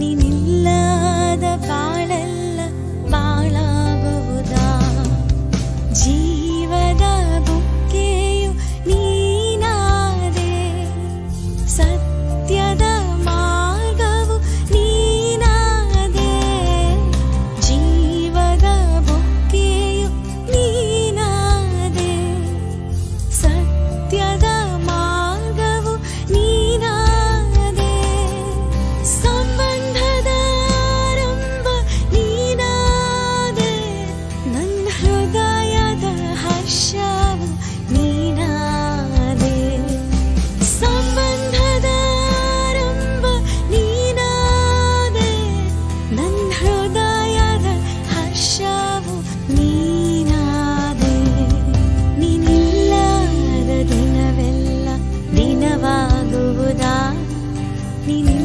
నిన్నిల్ల me.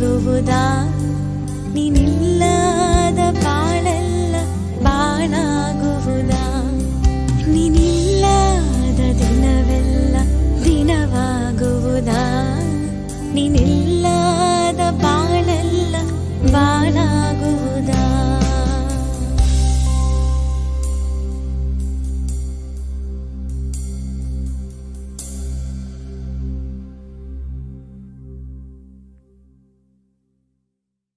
ಸಿಗುವುದಾ ನೀನಿಲ್ಲದ ಬಾಳಲ್ಲ ಬಾಳಾಗುವುದಾ? ನೀನಿಲ್ಲದ ದಿನವೆಲ್ಲ ದಿನವಾಗುವುದಾ? ನೀನಿಲ್ಲ